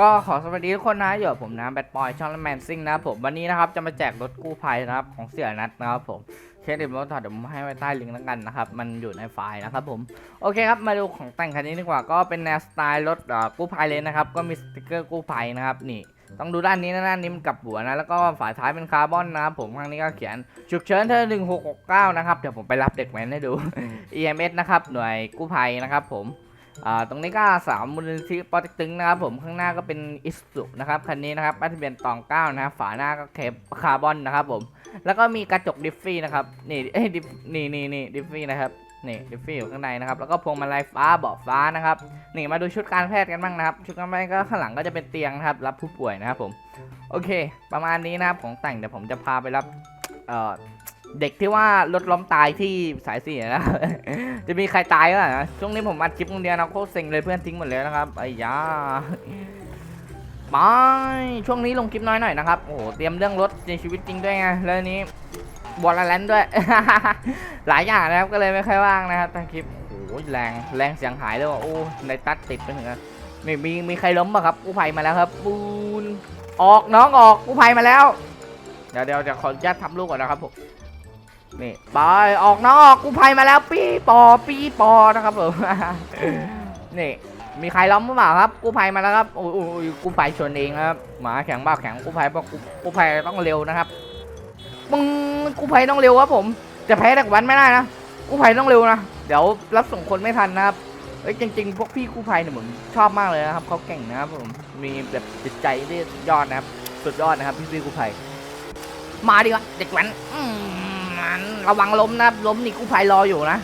ก็ขอสวัสดีทุกคนนะอยู่กับผมนะแบทบอยช่องแมนซิงนะครับผมวันนี้นะครับจะมาแจกรถกู้ภัยนะครับของเสียนัดนะครับผมเช็คดิบรถถอดเดี๋ยวผมให้ไว้ใต้ลิงก์แล้วกันนะครับมันอยู่ในไฟล์นะครับผมโอเคครับมาดูของแต่งคันนี้ดีกว่าก็เป็นแนวสไตล์รถเอ่อกู้ภัยเลยนะครับก็มีสติกเกอร์กู้ภัยนะครับนี่ต้องดูด้านนี้นะด้านนี้มันกลับหัวนะแล้วก็ฝาท้ายเป็นคาร์บอนนะครับผมข้างนี้ก็เขียนฉุกเฉินเธอ1669นะครับเดี๋ยวผมไปรับเด็กแว้นให้ดู EMS นะครับหน่วยกู้ภัยนะครับผม อ่าตรงนี้ก็สามมูลนิธิปอเต็กตึงนะครับผมข้างหน้าก็เป็นอิสุนะครับคันนี้นะครับป้ายทะเบียนตองเก้านะครับฝาหน้าก็เคปคาร์บอนนะครับผมแล้วก็มีกระจกดิฟฟี่นะครับนี่เอ้ยดิฟนี่นี่นี่ดิฟฟี่นะครับนี่ดิฟฟี่อยู่ข้างในนะครับแล้วก็พวงมาลัยฟ้าเบาะฟ้านะครับนี่มาดูชุดการแพทย์กันบ้างนะครับ ชุดการแพทย์ก็ข้างหลังก็จะเป็นเตียงนะครับรับผู้ป่วยนะครับผมโอเค ประมาณนี้นะครับของแต่งเดี๋ยวผมจะพาไปรับเอ่อ เด็กที่ว่ารถล้มตายที่สายสี่นะ จะมีใครตายก็นะช่วงนี้ผมอัดคลิปคนเดียวนะโคตรเซ็งเลยเพื่อนทิ้งหมดเลยนะครับไอ้ยาไปช่วงนี้ลงคลิปน้อยหน่อยนะครับ โอ้โห เตรียมเรื่องรถในชีวิตจริงด้วยไงแล้วอันนี้บอลแลนด้วย หลายอย่างนะครับ ก็เลยไม่ค่อยว่างนะครับแต่คลิป โอ้โหแรง แรงเสียงหายเลยว่ะ โอ้ในตัดติดไปถึงอะมีมีมีใครล้มป่ะครับกู้ภัยมาแล้วครับ ปูน ออกน้องออกกู้ภัยมาแล้ว เดี๋ยวเดี๋ยวเดี๋ยวขออนุญาตทำลูกก่อนนะครับผม นี่ไปออกนอกกู้ภัยมาแล้วปีปอปีปอนะครับผมนี่มีใครล้อมหรือเปล่าครับกู้ภัยมาแล้วครับโอ้ยโอ้ยโอ้ยกู้ภัยชนเองครับหมาแข็งบ้าแข็งกู้ภัยบอกกู้กู้ภัยต้องเร็วนะครับมึงกู้ภัยต้องเร็วครับผมจะแพ้แต่วันไม่ได้นะกู้ภัยต้องเร็วนะเดี๋ยวรับส่งคนไม่ทันนะครับเอ้ยจริงๆ พวกพี่กู้ภัยเนี่ยผมชอบมากเลยนะครับเขาเก่งนะครับผมมีแบบจิตใจที่ยอดนะครับสุดยอดนะครับพี่พี่กู้ภัยมาดีกว่าเด็กแว้นอืม มันระวังล้มนะล้มนี่กู้ภัยรออยู่นะ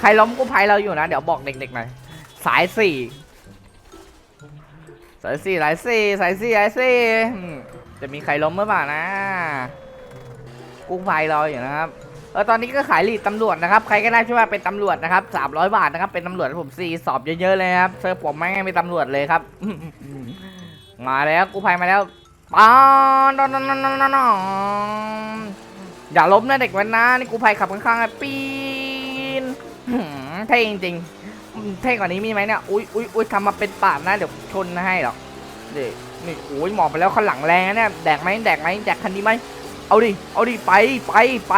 ใครล้มกู้ภัยเราอยู่นะ เดี๋ยวบอกเด็กๆหน่อยสายสี่สายสี่สายสี่สายสี่สายสี่จะมีใครล้มหรือเปล่านะ กู้ภัยรออยู่นะครับเออตอนนี้ก็ขายลีดตำรวจนะครับใครก็ได้ช่วยมาเป็นตำรวจนะครับสามร้อยบาทนะครับเป็นตำรวจผมซีสอบเยอะๆเลยครับเซิร์ผมไม่ให้เป็นตำรวจเลยครับมาแล้วกู้ภัยมาแล้วปอนนนนนน อย่าล้มนะเด็กแวันนะนี่กูภัยขับข้างๆอะปีนเท่จริงๆเท่กว่านี้มีไหมเนี่ยอุ้ยอุ้ยอุ้ยทำมาเป็นปาดนะเดี๋ยวชนให้หรอกเด็กนี่โอ้ยหมอบไปแล้วข้างหลังแรงนะเนี่ยแดกไหมแดกไหมแดกคันนี้ไหมเอาดิเอาดิไปไปไป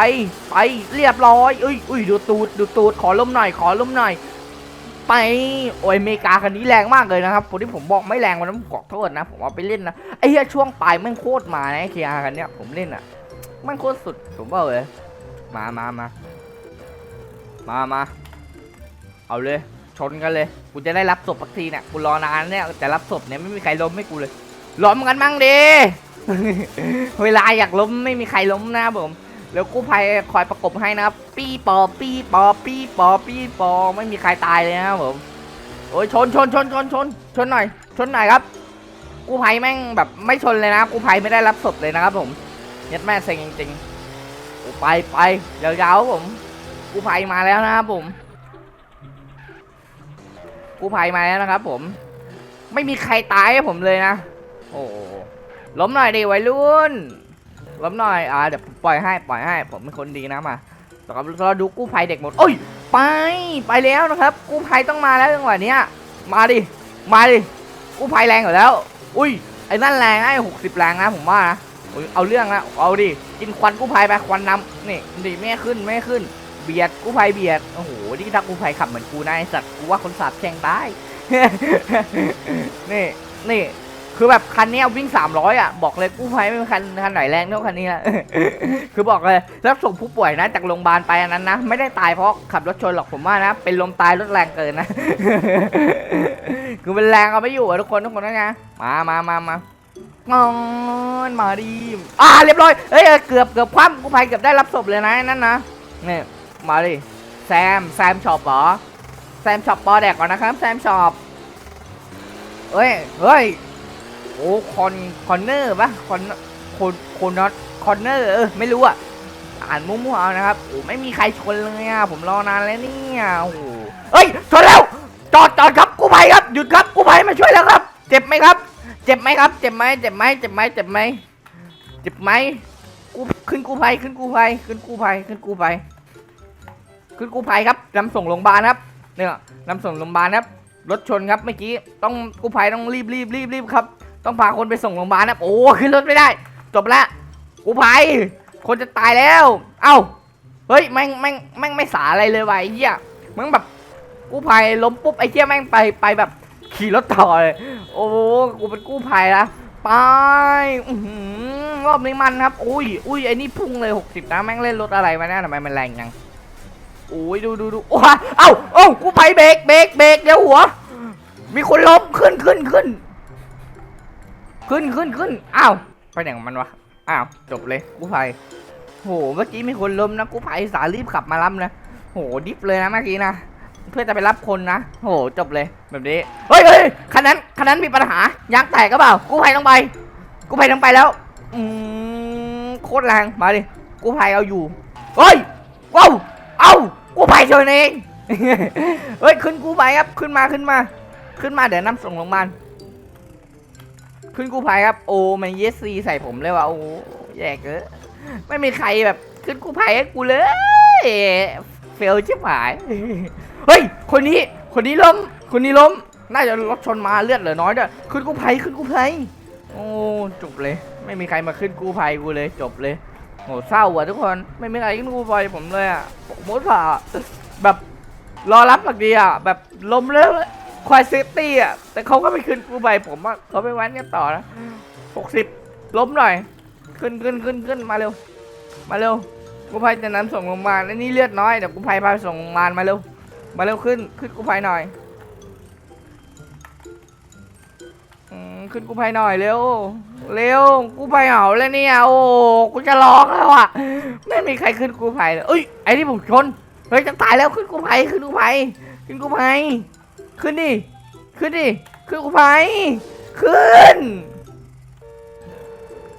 ไปเรียบร้อยอุ้ยอุ้ยดูตูดดูตูดขอล้มหน่อยขอล้มหน่อยไปโอ้ยอเมริกาคันนี้แรงมากเลยนะครับคนที่ผมบอกไม่แรงวันนั้นผมขอโทษนะ ผมเอาไปเล่นนะไอ้เหี้ยช่วงปลายแม่งโคตรมาไอ้เคียร์กันเนี้ยผมเล่นอะ ม่งโคตรสุดผมบอกเลย มามามามามาเอาเลย ชนกันเลย กูจะได้รับศพสักทีเนี่ยกูรอนานเนี่ยแต่รับศพเนี่ยไม่มีใครล้มให้กูเลย ล้มกันมั่งดิ เวลาอยากล้มไม่มีใครล้มนะผมแล้วกู้ภัยคอยประกบให้นะครับ ปี้ปอ ปี้ปอ ปี้ปอ ปี้ปอ ไม่มีใครตายเลยนะครับผม โอ้ยชนชนชนชนชนชนหน่อย ชนหน่อยครับ กู้ภัยแม่งแบบไม่ชนเลยนะกู้ภัยไม่ได้รับศพเลยนะครับผม เน็ดแม่เซ็งจริงๆโอ้ไปไปยาวๆผมกู้ภัยมาแล้วนะครับผมกู้ภัยมาแล้วนะครับ ผม ไม่มีใครตายให้ผมเลยนะ โอ้ล้มหน่อยดิวัยรุ่นล้มหน่อยอ่าเดี๋ยวปล่อยให้ปล่อยให้ ผมเป็นคนดีนะมาต่อครับเราดูกู้ภัยเด็กหมดโอ้ยไปไปแล้วนะครับ กู้ภัยต้องมาแล้วจังหวะเนี้ยมาดิมาดิกู้ภัยแรงอยู่แล้ว อุ้ยไอ้นั่นแรงไอ้หกสิบแรงนะผมว่านะ อุ๊ยเอาเรื่องนะเอาดิกินควันกู้ภัยไปควันนำนี่ดิไม่ขึ้นไม่ขึ้น เบียดกู้ภัยเบียดโอ้โหนี่ถ้ากู้ภัยขับเหมือนกูนะไอ้สัตว์กูว่าคนสาบแช่งตายนี่นี่คือแบบคันนี้วิ่ง300อะบอกเลยกู้ภัยไม่มีคันคันไหนแรงเท่าคันนี้ละคือบอกเลยรับส่งผู้ป่วยนะจากโรงพยาบาลไปอันนั้นนะไม่ได้ตายเพราะขับรถชนหรอกผมว่านะ เป็นลมตายรถแรงเกินนะ คือเป็นแรงเอาไม่อยู่อะทุกคนทุกคนนะนะมามามามา งอนมาดีอ่าเรียบร้อยเอ้ยเกือบเกือบคว่ำกู้ภัยเกือบได้รับศพเลยนะนั่นนะนี่มาดิแซมแซมช็อปเหรอแซมช็อปปอแดกก่อนนะครับแซมช็อปเฮ้ยเฮ้ยโอ้คอนคอนเนอร์ปะคอนคอนคอนน็อตคอนเนอร์เออไม่รู้อะอ่านมั่วๆเอานะครับโอ้ไม่มีใครชนเลยอะผมรอนานแล้วเนี่ยโอ้โหเฮ้ยชนแล้วจอดจอดครับกู้ภัยครับหยุดครับกู้ภัยมาช่วยแล้วครับ เจ็บไหมครับ เจ็บไหมครับ เจ็บไหมเจ็บไหมเจ็บไหมเจ็บไหมเจ็บไหมกูขึ้นกู้ภัยขึ้นกู้ภัยขึ้นกู้ภัยขึ้นกู้ภัยขึ้นกู้ภัยครับนำส่งโรงพยาบาลครับเนี่ยนำส่งโรงพยาบาลครับรถชนครับเมื่อกี้ต้องกู้ภัยต้องรีบรีบรีบรีบครับ ต้องพาคนไปส่งโรงพยาบาลนะโอ้ขึ้นรถไม่ได้ จบละกู้ภัยคนจะตายแล้ว เอ้าเฮ้ยแม่งแม่งแม่งไม่สาอะไรเลยวะไอ้เหี้ยมึงแบบกู้ภัยล้มปุ๊บไอ้เหี้ยแม่งไปไปแบบขี่รถต่อเลย โอ้กูเป็นกู้ภัยละไปรอบนี้มันครับ อุ้ยอุ้ยไอ้นี่พุ่งเลย 60 นะ แม่งเล่นรถอะไรมาเนี่ยทำไมมันแรงจังโอ้ยดูดูดูโอ้ยเอ้าเอ้ากู้ภัยเบรกเบรกเบรกเดี๋ยวหัว มีคนล้มขึ้นขึ้นขึ้นขึ้นขึ้นขึ้นอ้าวไปไหนของมันวะอ้าวจบเลยกู้ภัยโหเมื่อกี้มีคนล้มนะกู้ภัยสารีบขับมารับนะโหดิฟเลยนะเมื่อกี้นะ เพื่อจะไปรับคนนะโหจบเลยแบบนี้ เฮ้ยเฮ้ยคันนั้นคันนั้นมีปัญหายางแตกก็เปล่า กู้ภัยต้องไป กู้ภัยต้องไปแล้ว อืมโคตรแรง มาดิ กู้ภัยเอาอยู่ เฮ้ย ว้าว เอ้ากู้ภัยชนเอง เฮ้ยขึ้นกู้ภัยครับ ขึ้นมาขึ้นมา ขึ้นมาเดี๋ยวนำส่งโรงพยาบาล ขึ้นกู้ภัยครับ โอ้มันเยสซีใส่ผมเลยว่ะ โอ้แย่เกินไม่มีใครแบบขึ้นกู้ภัยให้กูเลย เฟลชิบหาย เฮ้ย คนนี้ คนนี้ล้ม คนนี้ล้ม น่าจะรถชนมาเลือดเหลือน้อยด้วย ขึ้นกู้ภัย ขึ้นกู้ภัย โอ้จบเลย ไม่มีใครมาขึ้นกู้ภัยกูเลย จบเลยโหเศร้าอะทุกคน ไม่มีใครขึ้นกู้ภัยผมเลยอะผมมดผ่าแบบรอรับหลักดีอะ แบบล้มแล้วควายเซฟตี้อะ แต่เขาก็ไม่ขึ้นกู้ภัยผมอะเขาไปวันกันต่อนะหกสิบล้มหน่อย ขึ้นขึ้นขึ้นขึ้นมาเร็ว มาเร็วกู้ภัยจะนำส่งโรงพยาบาลอันนี้เลือดน้อยเดี๋ยวกู้ภัยพาไปส่งโรงพยาบาลมาเร็ว มาเร็วขึ้นขึ้นกู้ภัยหน่อยอืมขึ้นกู้ภัยหน่อยเร็วเร็วกู้ภัยเหาแล้วเนี่ยโอ้กูจะร้องแล้วอะไม่มีใครขึ้นกู้ภัยเลยเอ้ยไอ้ที่ผมชนเฮ้ยจะตายแล้วขึ้นกู้ภัยขึ้นกู้ภัยขึ้นกู้ภัยขึ้นดิขึ้นดิขึ้นกู้ภัยขึ้น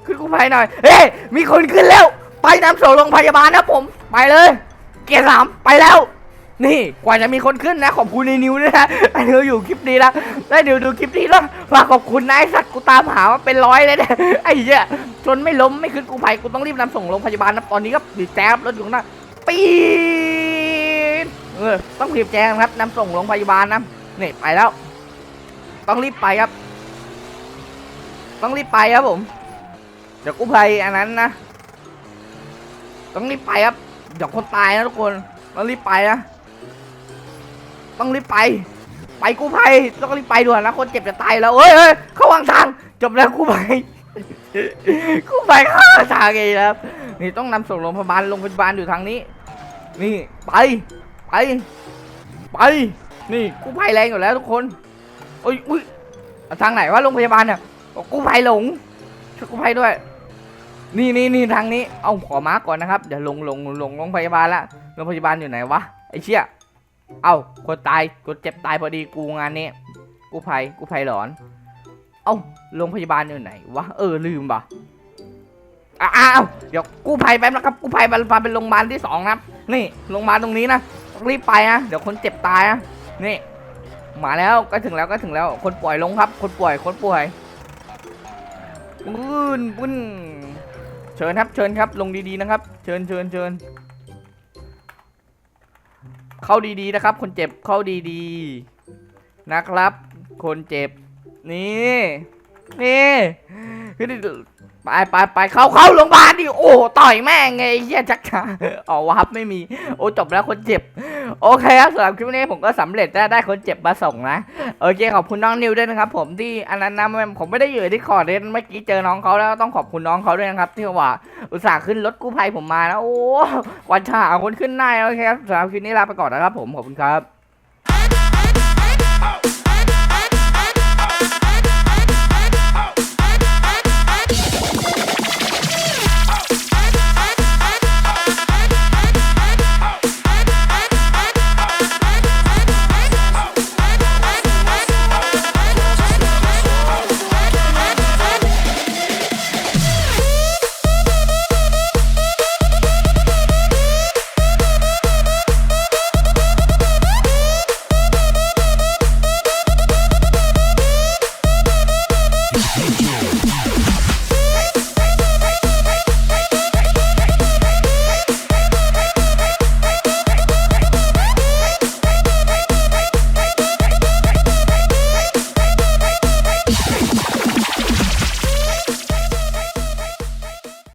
ขึ้นกู้ภัยหน่อยเฮ้ยมีคนขึ้นแล้ว ไปนำส่งโรงพยาบาลนะผม ไปเลย เกียร์สามไปแล้ว นี่กว่าจะมีคนขึ้นนะ ขอบคุณในนิวด้วยนะไอ้นิวอยู่คลิปนี้แล้วได้นิวดูคลิปนี้แล้วฝากขอบคุณนะไอสัตว์กูตามหาว่าเป็นร้อยเลยเนี่ยไอ้เหี้ยจนไม่ล้มไม่ขึ้นกูภัยกูต้องรีบนำส่งโรงพยาบาลนะตอนนี้ก็บีบแจ๊บรถอยู่ข้างหน้าปีดเออต้องบีบแจ๊ครับนำส่งโรงพยาบาลนะนี่ไปแล้ว ต้องรีบไปครับ ต้องรีบไปครับผม เดี๋ยวกู้ภัยอันนั้นนะต้องรีบไปครับเดี๋ยวคนตายนะทุกคนต้องรีบไปนะ ต้องรีบไป ไปกู้ภัยต้องรีบไปด่วนนะคนเจ็บจะตายแล้วเอ้ยเอ้ยเข้าวางทางจบแล้วกู้ภัยกู้ภัยข้าวางทางเองครับนี่ต้องนำส่งโรงพยาบาลโรงพยาบาลอยู่ทางนี้ นี่ไปไปไปนี่กู้ภัยแรงอยู่แล้วทุกคนโอ้ยอุ้ยทางไหนวะโรงพยาบาลเนี่ยบอกกู้ภัยหลงช่วยกู้ภัยด้วย นี่นี่นี่ทางนี้ เอาขอมาร์กก่อนนะครับเดี๋ยวลงลงลงโรงพยาบาลละโรงพยาบาลอยู่ไหนวะไอ้เชี่ย เอาคนตายคนเจ็บตายพอดีกูงานนี้กูภัยกูภัยหลอน เอาโรงพยาบาลอยู่ไหนวะเออลืมปะอ้าวเดี๋ยวกู้ภัยแป๊บนะครับกู้ภัยพาเป็นโรงพยาบาลที่สองนะครับนี่โรงพยาบาลตรงนี้นะรีบไปนะเดี๋ยวคนเจ็บตายนะนี่มาแล้วก็ถึงแล้วก็ถึงแล้วคนป่วยลงครับ คนป่วยคนป่วยปุ้นปุ้นเชิญครับเชิญครับลงดีๆนะครับ เชิญเชิญเชิญ เข้าดีๆนะครับ คนเจ็บเข้าดีๆนะครับ คนเจ็บนี่นี่คือไปไปไปเข้าเข้าโรงพยาบาลดิโอ้ต่อยแม่งไงไอ้เฮียจักรอ๋อวับไม่มี โอ้จบแล้วคนเจ็บ โอเคครับสำหรับคลิปนี้ผมก็สำเร็จได้ได้คนเจ็บมาส่งนะโอเคขอบคุณน้องนิวด้วยนะครับ ผมที่อันนั้นนะผมไม่ได้อยู่ที่คอร์ดเลยเมื่อกี้เจอน้องเขาแล้วต้องขอบคุณน้องเขาด้วยนะครับที่ว่าอุตส่าห์ขึ้นรถกู้ภัยผมมานะโอ้วันชาเอาคนขึ้นได้โอเคครับสำหรับคลิปนี้ลาไปก่อนนะครับผมขอบคุณครับ